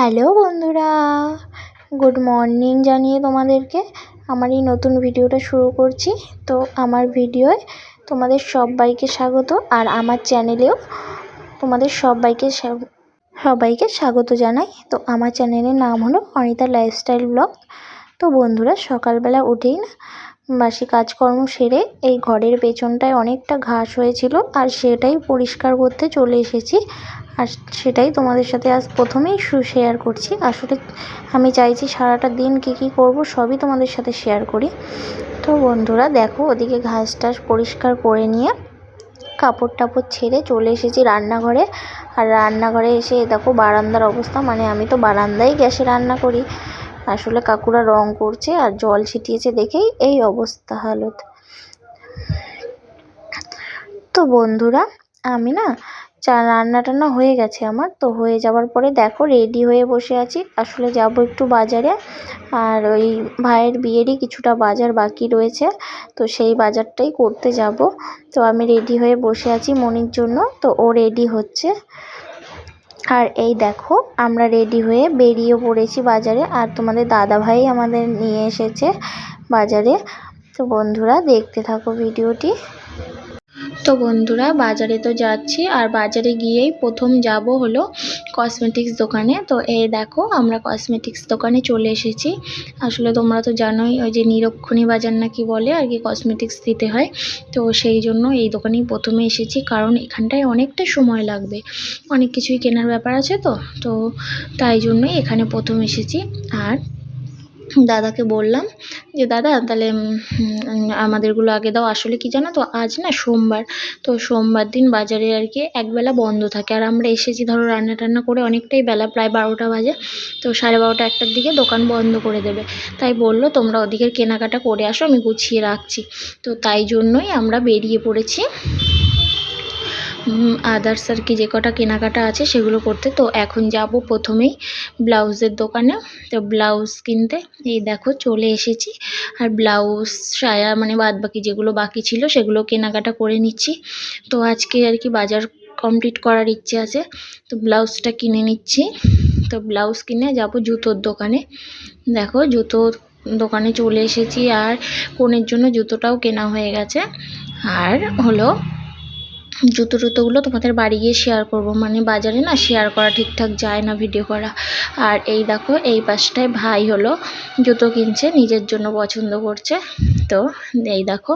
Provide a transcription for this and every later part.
Hello বন্ধুরা, good morning জানিয়ে তোমাদেরকে। আমার এই নতুন ভিডিওটা শুরু করছি। তো আমার ভিডিওয় তোমাদের সবাইকে স্বাগত আর আমার চ্যানেলেও তোমাদের সবাইকে সবাইকে স্বাগত জানাই। তো আমার চ্যানেলের নাম হলো অনিতা লাইফস্টাইল ব্লগ। তো বন্ধুরা, সকালবেলা উঠেই না বাসি কাজকর্ম সেরে এই ঘরের পেছনটায় অনেকটা ঘাস হয়েছিল আর সেটাই পরিষ্কার করতে চলে এসেছি। আর সেটাই তোমাদের সাথে আজ প্রথমেই শেয়ার করছি। আসলে আমি চাইছি সারাটা দিন কী কী করব সবই তোমাদের সাথে শেয়ার করি। তো বন্ধুরা দেখো, ওদিকে ঘাস টাস পরিষ্কার করে নিয়ে কাপড় টাপড় ছেড়ে চলে এসেছি রান্নাঘরে। আর রান্নাঘরে এসে দেখো বারান্দার অবস্থা মানে আমি তো বারান্দায় গ্যাসে রান্না করি। আসলে কাকুরা রং করছে আর জল ছিটিয়েছে দেখেই এই অবস্থা হালত। তো বন্ধুরা, আমি না চা রান্না টান্না হয়ে গেছে আমার। তো হয়ে যাওয়ার পরে দেখো রেডি হয়ে বসে আছি। আসলে যাব একটু বাজারে। আর ওই ভাইয়ের বিয়েরই কিছুটা বাজার বাকি রয়েছে। তো সেই বাজারটাই করতে যাব। তো আমি রেডি হয়ে বসে আছি মনির জন্য। তো ও রেডি হচ্ছে। আর এই দেখো, আমরা রেডি হয়ে বেরিয়ে পড়েছি বাজারে। আর তোমাদের দাদা ভাই আমাদের নিয়ে এসেছে বাজারে। তো বন্ধুরা, দেখতে থাকো ভিডিওটি। তো বন্ধুরা, বাজারে তো যাচ্ছি। আর বাজারে গিয়েই প্রথম যাব হলো কসমেটিক্স দোকানে। তো এই দেখো, আমরা কসমেটিক্স দোকানে চলে এসেছি। আসলে তোমরা তো জানোই, ওই যে নিরক্ষণী বাজার নাকি বলে আর কি কসমেটিক্স দিতে হয়। তো সেই জন্য এই দোকানেই প্রথমে এসেছি, কারণ এখানটায় অনেকটা সময় লাগবে। অনেক কিছুই কেনার ব্যাপার আছে তো তো তাই জন্যই এখানে প্রথম এসেছি। আর দাদাকে বললাম যে, দাদা, তাহলে আমাদেরগুলো আগে দাও। আসলে কি জানো তো, আজ না সোমবার। তো সোমবার দিন বাজারে আর কি একবেলা বন্ধ থাকে। আর আমরা এসেছি ধরো রান্না টান্না করে অনেকটাই বেলা, প্রায় বারোটা বাজে। তো সাড়ে বারোটা একটার দিকে দোকান বন্ধ করে দেবে। তাই বলল, তোমরা ওদিকের কেনাকাটা করে আসো, আমি গুছিয়ে রাখছি। তো তাই জন্যই আমরা বেরিয়ে পড়েছি। আদার্স আর কি যে কটা কেনাকাটা আছে সেগুলো করতে। তো এখন যাব প্রথমেই ব্লাউজের দোকানে। তো ব্লাউজ কিনতে। এই দেখো চলে এসেছি। আর ব্লাউজ, সায়া মানে বাদ বাকি যেগুলো বাকি ছিল সেগুলো কেনাকাটা করে নিচ্ছি। তো আজকে আর কি বাজার কমপ্লিট করার ইচ্ছে আছে। তো ব্লাউজটা কিনে নিচ্ছি। তো ব্লাউজ কিনে যাব জুতোর দোকানে। দেখো জুতোর দোকানে চলে এসেছি। আর কোনের জন্য জুতোটাও কেনা হয়ে গেছে। আর হলো জুতো টুতোগুলো তোমাদের বাড়ি গিয়ে শেয়ার করব। মানে বাজারে না শেয়ার করা ঠিকঠাক যায় না ভিডিও করা। আর এই দেখো, এই পাশটায় ভাই হলো জুতো কিনছে, নিজের জন্য পছন্দ করছে। তো এই দেখো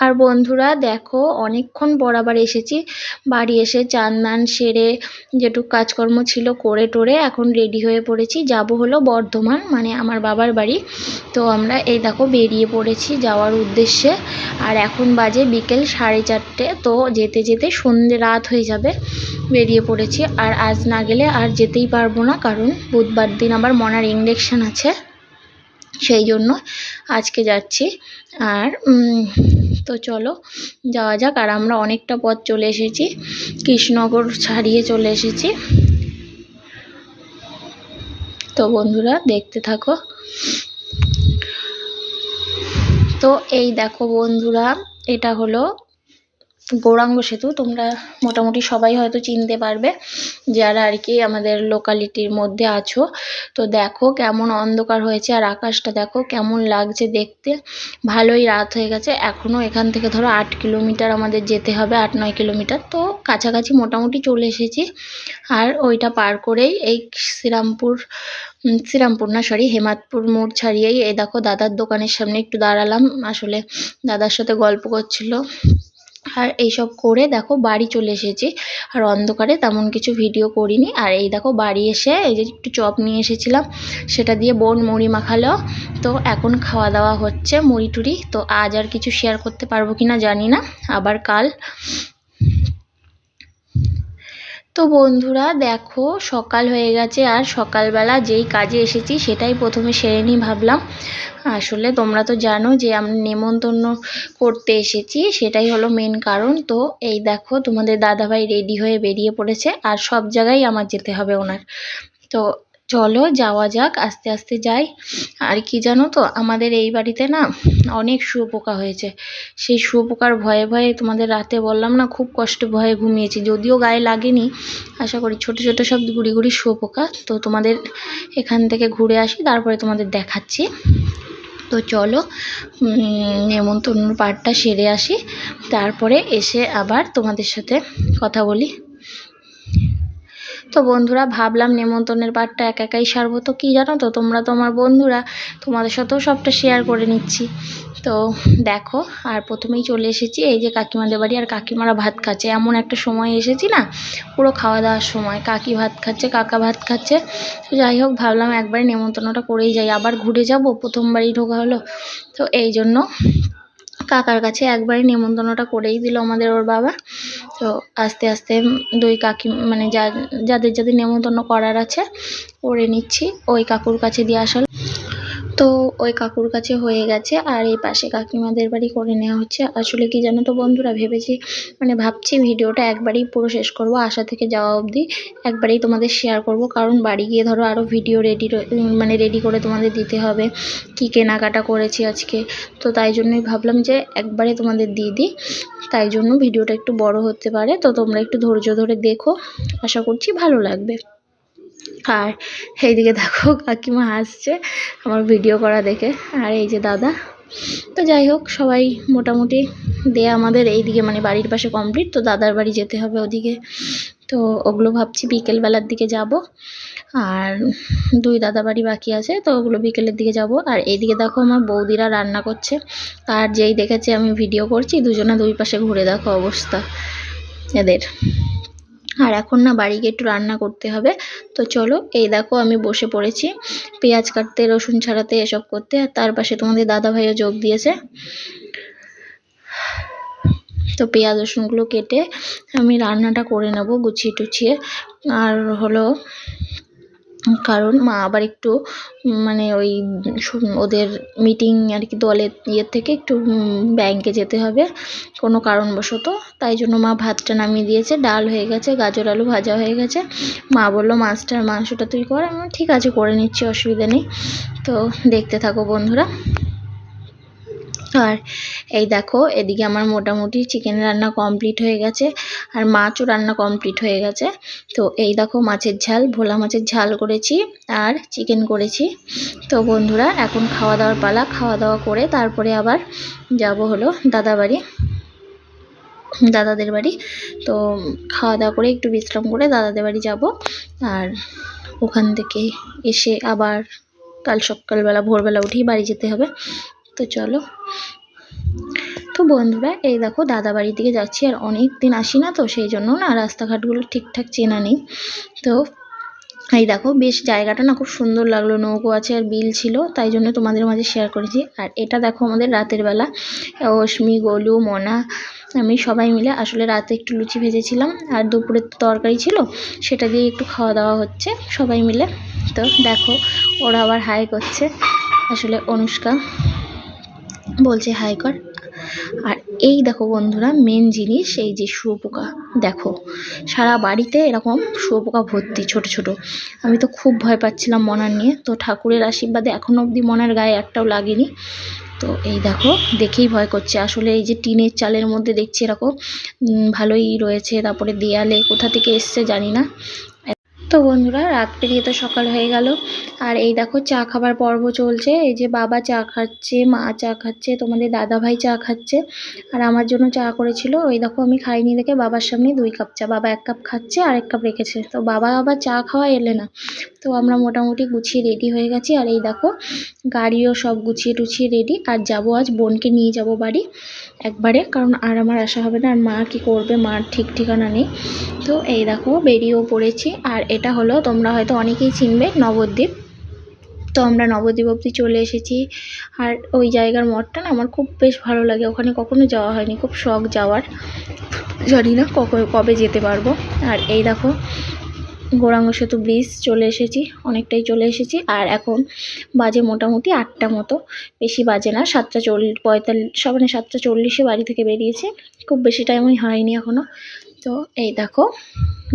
আর বন্ধুরা দেখো, অনেকক্ষণ পর আবার এসেছি। বাড়ি এসে চান দান সেরে যেটুক কাজকর্ম ছিল করে টোরে এখন রেডি হয়ে পড়েছি। যাব হলো বর্ধমান মানে আমার বাবার বাড়ি। তো আমরা এই দেখো বেরিয়ে পড়েছি যাওয়ার উদ্দেশ্যে। আর এখন বাজে বিকেল সাড়ে চারটে, তো যেতে যেতে সন্ধে রাত হয়ে যাবে। বেরিয়ে পড়েছি। আর আজ না গেলে আর যেতেই পারব না, কারণ বুধবার দিন আবার মনার ইঞ্জেকশান আছে। সেই জন্য আজকে যাচ্ছি। আর তো চলো যাওয়া যাক। আর আমরা অনেকটা পথ চলে এসেছি। কৃষ্ণনগর ছাড়িয়ে চলে এসেছি। তো বন্ধুরা, দেখতে থাকো। তো এই দেখো বন্ধুরা, এটা হলো গৌরাঙ্গ সেতু, তোমরা মোটামুটি সবাই হয়তো চিনতে পারবে যারা আর কি আমাদের লোকালিটির মধ্যে আছো। তো দেখো কেমন অন্ধকার হয়েছে আর আকাশটা দেখো কেমন লাগছে দেখতে। ভালোই রাত হয়ে গেছে এখনও এখান থেকে ধরো আট কিলোমিটার আমাদের যেতে হবে, আট নয় কিলোমিটার। তো কাছাকাছি মোটামুটি চলে এসেছি আর ওইটা পার করেই এই শ্রীরামপুর শ্রীরামপুর না সরি হেমাদপুর মোড় ছাড়িয়েই এই দেখো দাদার দোকানের সামনে একটু দাঁড়ালাম। আসলে দাদার সাথে গল্প করছিল। আর এইসব করে দেখো বাড়ি চলে এসেছি। আর অন্ধকারে তেমন কিছু ভিডিও করিনি। আর এই দেখো বাড়ি এসে এই যে একটু চপ নিয়ে এসেছিলাম, সেটা দিয়ে বোন মুড়ি মাখালো। তো এখন খাওয়া দাওয়া হচ্ছে মুড়ি টুড়ি। তো আজ আর কিছু শেয়ার করতে পারব কি না জানি না। আবার কাল তো বন্ধুরা দেখো, সকাল হয়ে গেছে আর সকালবেলা যেই কাজে এসেছি সেটাই প্রথমে সেরে নিই ভাবলাম। আসলে তোমরা তো জানো যে আমি নেমন্তন্ন করতে এসেছি, সেটাই হলো মেন কারণ। তো এই দেখো, তোমাদের দাদাভাই রেডি হয়ে বেরিয়ে পড়েছে আর সব জায়গায় আমার যেতে হবে ওনার। তো চলো, যাওয়া যাক, আস্তে আস্তে যাই। আর কি জানো তো, আমাদের এই বাড়িতে না অনেক শুয়োপোকা হয়েছে। সেই শুয়োপোকার ভয়ে ভয়ে তোমাদের রাতে বললাম না, খুব কষ্ট ভয়ে ঘুমিয়েছি। যদিও গায়ে লাগেনি, আশা করি ছোট ছোট সব গুড়ি গুড়ি শুয়োপোকা। তো তোমাদের এখান থেকে ঘুরে আসি, তারপরে তোমাদের দেখাচ্ছি। তো চলো নেমন্তন্ন পাঠটা সেরে আসি। তারপরে এসে আবার তোমাদের সাথে কথা বলি। তো বন্ধুরা, ভাবলাম নেমন্তন্নের পাঠটা একা একাই সারবো। তো কী জানো তো, তোমরা তোমার বন্ধুরা, তোমাদের সাথেও সবটা শেয়ার করে নিচ্ছি। তো দেখো, আর প্রথমেই চলে এসেছি এই যে কাকিমাদের বাড়ি আর কাকিমারা ভাত খাচ্ছে। এমন একটা সময় এসেছি না, পুরো খাওয়া দাওয়ার সময়। কাকি ভাত খাচ্ছে, কাকা ভাত খাচ্ছে। তো যাই হোক, ভাবলাম একবারে নেমন্তন্নটা করেই যাই। আবার ঘুরে যাব, প্রথমবারই ঢোকা হলো। তো এই জন্য কাকার কাছে একবারই নেমন্তন্নটা করেই দিল আমাদের ওর বাবা। তো আস্তে আস্তে দুই কাকি মানে যা, যাদের যাদের নেমন্তন্ন করার আছে, করে নিচ্ছি। ওই কাকুর কাছে দিয়ে আসল। তো ওই কাকুর কাছে হয়ে গেছে। আর এই পাশে কাকিমাদের বাড়ি করে নেওয়া হচ্ছে। আসলে কি জানো তো বন্ধুরা, ভেবেছি মানে ভাবছি ভিডিওটা একবারেই পুরো শেষ করব, আশা থেকে যাওয়া অবধি একবারেই তোমাদের শেয়ার করব। কারণ বাড়ি গিয়ে ধরো আরও ভিডিও রেডি মানে রেডি করে তোমাদের দিতে হবে কি কেনাকাটা করেছি আজকে। তো তাই জন্যই ভাবলাম যে একবারে তোমাদের দিয়ে দিই। তাই জন্য ভিডিওটা একটু বড় হতে পারে। তো তোমরা একটু ধৈর্য ধরে দেখো। আশা করছি ভালো লাগবে। আর এইদিকে দেখো কাকিমা হাসছে আমার ভিডিও করা দেখে, আর এই যে দাদা। তো যাই হোক, সবাই মোটামুটি দেয়া আমাদের এইদিকে মানে বাড়ির পাশে কমপ্লিট তো দাদার বাড়ি যেতে হবে ওদিকে। তো ওগুলো ভাবছি বিকেলবেলার দিকে যাব, আর দুই দাদা বাড়ি বাকি আছে, তো ওগুলো বিকেলের দিকে যাব। আর এইদিকে দেখো আমার বৌদিরা রান্না করছে, আর যেই দেখেছে আমি ভিডিও করছি, দুজনে দুই পাশে ঘুরে দেখো অবস্থা এদের। আর এখন না বাড়ি গিয়ে একটু রান্না করতে হবে। তো চলো, এই দেখো আমি বসে পড়েছি। পেঁয়াজ কাটতে, রসুন ছাড়াতে, এসব করতে। আর তার পাশে তোমাদের দাদা ভাইও যোগ দিয়েছে। তো পেঁয়াজ, রসুনগুলো কেটে আমি রান্নাটা করে নেব গুছিয়ে টুছিয়ে। আর হলো কারণ মা আবার একটু মানে ওই ওদের মিটিং আর কি দলের ইয়ের থেকে একটু ব্যাংকে যেতে হবে কোনো কারণবশত। তাই জন্য মা ভাতটা নামিয়ে দিয়েছে, ডাল হয়ে গেছে, গাজর আলু ভাজা হয়ে গেছে। মা বলল মাছটার মাংসটা তুই কর। আমি ঠিক আছে, করে নিচ্ছি, অসুবিধা নেই। তো দেখতে থাকো বন্ধুরা। আর এই দেখো, এদিকে আমার মোটামুটি চিকেন রান্না কমপ্লিট হয়ে গেছে আর মাছও রান্না কমপ্লিট হয়ে গেছে। তো এই দেখো মাছের ঝাল, ভোলা মাছের ঝাল করেছি আর চিকেন করেছি। তো বন্ধুরা, এখন খাওয়া দাওয়ার পালা, খাওয়া দাওয়া করে তারপরে আবার যাব হলো দাদা বাড়ি, দাদাদের বাড়ি। তো খাওয়া দাওয়া করে একটু বিশ্রাম করে দাদাদের বাড়ি যাব আর ওখান থেকে এসে আবার কাল সকালবেলা, ভোরবেলা উঠেই বাড়ি যেতে হবে। তো চলো। তো বন্ধুরা, এই দেখো দাদা বাড়ির দিকে যাচ্ছি আর অনেক দিন আসি না তো, সেই জন্য না রাস্তাঘাটগুলো ঠিকঠাক চেনা নেই। তো এই দেখো, বেশ জায়গাটা না খুব সুন্দর লাগল, নৌকো আছে আর বিল ছিল, তাই জন্য তোমাদের মাঝে শেয়ার করেছি। আর এটা দেখো আমাদের রাতের বেলা, অশ্মি, গোলু, মনা, আমি সবাই মিলে আসলে রাতে একটু লুচি ভেজেছিলাম, আর দুপুরের তরকারি ছিল, সেটা দিয়ে একটু খাওয়া দাওয়া হচ্ছে সবাই মিলে। তো দেখো, ওরা আবার হাই করছে, আসলে অনুষ্কা। বলছে, হাই কর। আর এই দেখো বন্ধুরা মেন জিনিস এই যে শুয়োপোকা দেখো, সারা বাড়িতে এরকম শুয়োপোকা ভর্তি, ছোট ছোট। আমি তো খুব ভয় পাচ্ছিলাম মনার নিয়ে। তো ঠাকুরের আশীর্বাদে এখনও অবধি মনার গায়ে একটাও লাগেনি। তো এই দেখো, দেখেই ভয় করছে। আসলে এই যে টিনের চালের মধ্যে দেখছি এরকম ভালোই রয়েছে। তারপরে দেয়ালে কোথা থেকে এসছে জানি না। তো বন্ধুরা রাত পেরিয়ে তো সকাল হয়ে গেল। আর এই দেখো, চা খাবার পর্ব চলছে। এই যে বাবা চা খাচ্ছে, মা চা খাচ্ছে, তোমাদের দাদা ভাই চা খাচ্ছে, আর আমার জন্য চা করেছিল। ওই দেখো, আমি খাইনি দেখে বাবার সামনে দুই কাপ চা, বাবা এক কাপ খাচ্ছে আর এক কাপ রেখেছে। তো বাবা আবার চা খাওয়া এলে না। তো আমরা মোটামুটি গুছিয়ে রেডি হয়ে গেছি। আর এই দেখো, গাড়িও সব গুছিয়ে টুছিয়ে রেডি আর যাব আজ বোনকে নিয়ে যাব বাড়ি একবারে, কারণ আর আমার আসা হবে না। আর মা কি করবে, মার ঠিক ঠিকানা নেই। তো এই দেখো, বেরিয়েও পড়েছি। আর এটা হলো, তোমরা হয়তো অনেকেই চিনবে, নবদ্বীপ। তো আমরা নবদ্বীপ অবধি চলে এসেছি। আর ওই জায়গার মঠটা না আমার খুব বেশ ভালো লাগে। ওখানে কখনো যাওয়া হয়নি, খুব শখ যাওয়ার। জানি না কবে যেতে পারব। আর এই দেখো, গৌরাঙ্গ সেতু ব্রিজ চলে এসেছি, অনেকটাই চলে এসেছি। আর এখন বাজে মোটামুটি আটটা মতো। বেশি বাজে না, সাতটা চল্লিশ পঁয়তাল্লিশ মানে সাতটা চল্লিশে বাড়ি থেকে বেরিয়েছি। খুব বেশি টাইমই হয়নি এখনও তো এই দেখো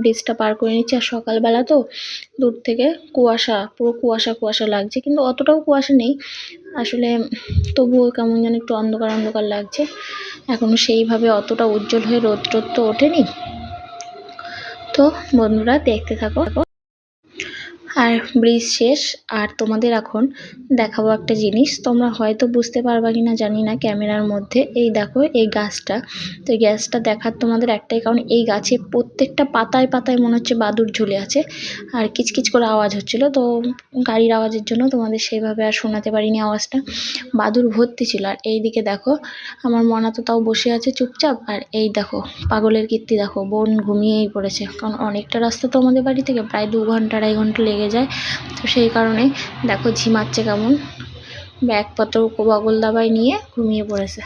ব্রিজটা পার করে নিচ্ছি। আর সকালবেলা তো দূর থেকে কুয়াশা, পুরো কুয়াশা কুয়াশা লাগছে। কিন্তু অতটাও কুয়াশা নেই। আসলে তবুও কেমন যেন একটু অন্ধকার অন্ধকার লাগছে। এখনও সেইভাবে অতটা উজ্জ্বল হয়ে রোদ টোদ তো ওঠেনি। তো বন্ধুরা, দেখতে থাকো। আর ব্রিজ শেষ, আর তোমাদের এখন দেখাবো একটা জিনিস। তোমরা হয়তো বুঝতে পারবা কি না জানি না ক্যামেরার মধ্যে। এই দেখো, এই গাছটা। তো এই গাছটা দেখার তোমাদের একটাই কারণ, এই গাছে প্রত্যেকটা পাতায় পাতায় মনে হচ্ছে বাদুর ঝুলে আছে। আর কিচকিচ করে আওয়াজ হচ্ছিল, তো গাড়ির আওয়াজের জন্য তোমাদের সেইভাবে আর শোনাতে পারিনি আওয়াজটা। বাদুর ভর্তি ছিল, আর এই দিকে দেখো, আমার মনা তো তাও বসে আছে চুপচাপ। আর এই দেখো, পাগলের কীর্তি দেখো, বোন ঘুমিয়েই পড়েছে। কারণ অনেকটা রাস্তা তো আমাদের বাড়ি থেকে, প্রায় দু ঘণ্টা আড়াই ঘণ্টা লেগে যায়। তো সেই কারণে দেখো ঝিমাচ্ছে কেমন। ব্যাগপত্র বগল দাবায় নিয়ে ঘুমিয়ে পড়েছে।